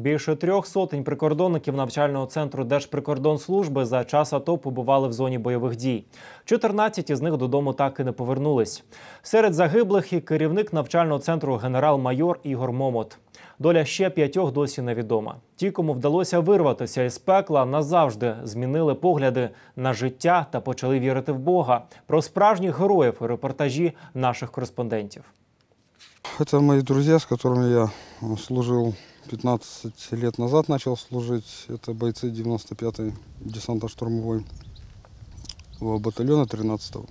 Більше трьох сотень прикордонників навчального центру Держприкордонслужби за час АТО побували в зоні бойових дій. 14 із них додому так і не повернулись. Серед загиблих і керівник навчального центру генерал-майор Ігор Момот. Доля ще п'ятьох досі невідома. Ті, кому вдалося вирватися із пекла, назавжди змінили погляди на життя та почали вірити в Бога. Про справжніх героїв у репортажі наших кореспондентів. Это мои друзья, с которыми я э, служил 15 лет назад, начал служить. Это бойцы 95-й десантно-штурмовой батальона 13-го.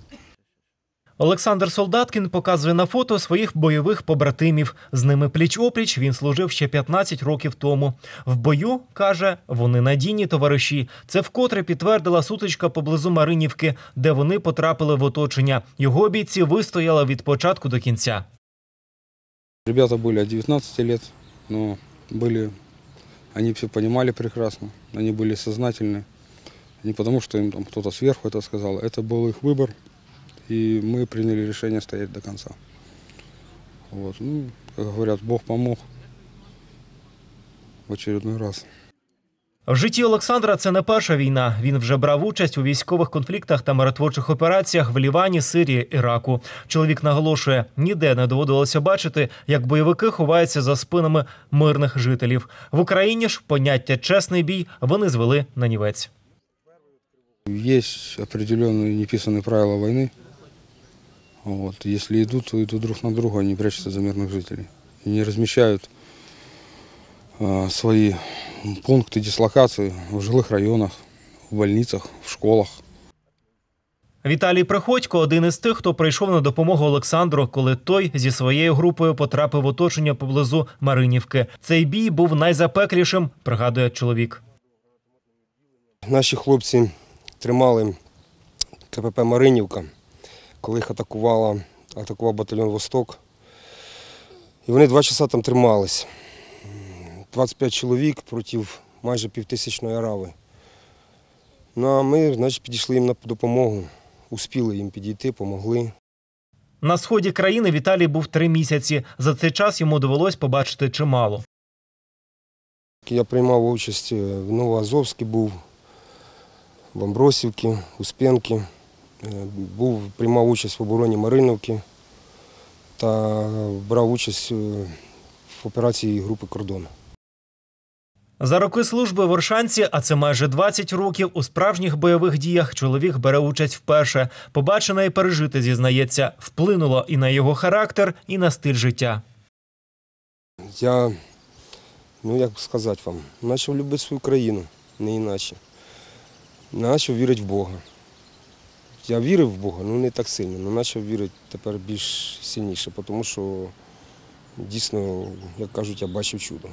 Олександр Солдаткін показує на фото своїх бойових побратимів. З ними пліч-опліч він служив ще 15 років тому. В бою каже, вони надійні товариші. Це вкотре підтвердила сутичка поблизу Маринівки, де вони потрапили в оточення. Його бійці вистояли від початку до кінця. Ребята были от 19 лет, но были, они все понимали прекрасно, они были сознательны. Не потому, что им там кто-то сверху это сказал, это был их выбор, и мы приняли решение стоять до конца. Вот. Ну, как говорят, Бог помог в очередной раз. В житті Олександра це не перша війна. Він вже брав участь у військових конфліктах та миротворчих операціях в Лівані, Сирії, Іраку. Чоловік наголошує, ніде не доводилося бачити, як бойовики ховаються за спинами мирних жителів. В Україні ж поняття чесний бій вони звели на нівець. Есть определенные неписанные правила войны. Вот. Если идут, то идут друг на друга, они прячутся за мирных жителей. И не размещают а, свои пункты дислокации в жилых районах, в больницах, в школах. Віталій Приходько один із тих, хто прийшов на допомогу Олександру, коли той зі своєю групою потрапив в оточення поблизу Маринівки. Цей бій був найзапеклішим, пригадує чоловік. Наші хлопці тримали КПП Маринівка, коли їх атакувала, атакував батальйон Восток. І вони два часа там тримались. 25 чоловік проти майже півтисячної арави. Ну а ми, значить, підійшли їм на допомогу, успіли їм підійти, помогли. На сході країни Віталій був три місяці. За цей час йому довелось побачити чимало. Я приймав участь е, в Новоазовській був, в Амбросівці, Успенці. Е, Був, приймав участь в обороні Маринівки та брав участь е, в операції групи кордон. За роки служби в Оршанці, а це майже 20 років, у справжніх бойових діях чоловік бере участь вперше. Побачене і пережити, зізнається, вплинуло і на його характер, і на стиль життя. Я, ну як сказати вам, почав любити свою країну, не інакше. Почав вірити в Бога. Я вірив в Бога, ну не так сильно, але почав вірити тепер більш сильніше, тому що дійсно, як кажуть, я бачив чудо.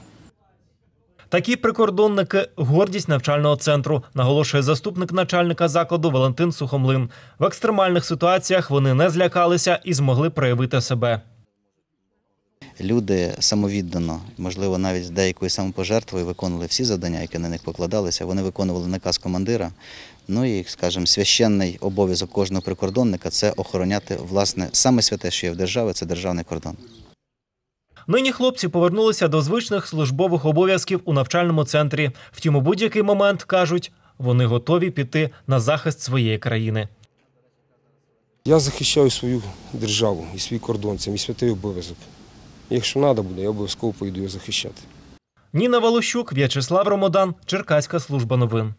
Такі прикордонники гордість навчального центру, наголошує заступник начальника закладу Валентин Сухомлин. В екстремальних ситуаціях вони не злякалися і змогли проявити себе. Люди самовіддано, можливо, навіть з деякою самопожертвою виконували всі завдання, які на них покладалися. Вони виконували наказ командира. Ну і, скажімо, священний обов'язок кожного прикордонника це охороняти власне саме святе, що є в державі, це державний кордон. Нині хлопці повернулися до звичних службових обов'язків у навчальному центрі. Втім, у будь-який момент кажуть, вони готові піти на захист своєї країни. Я захищаю свою державу і свій кордон, це мій святий обов'язок. Якщо треба буде, я обов'язково поїду його захищати. Ніна Волощук, В'ячеслав Ромодан, Черкаська служба новин.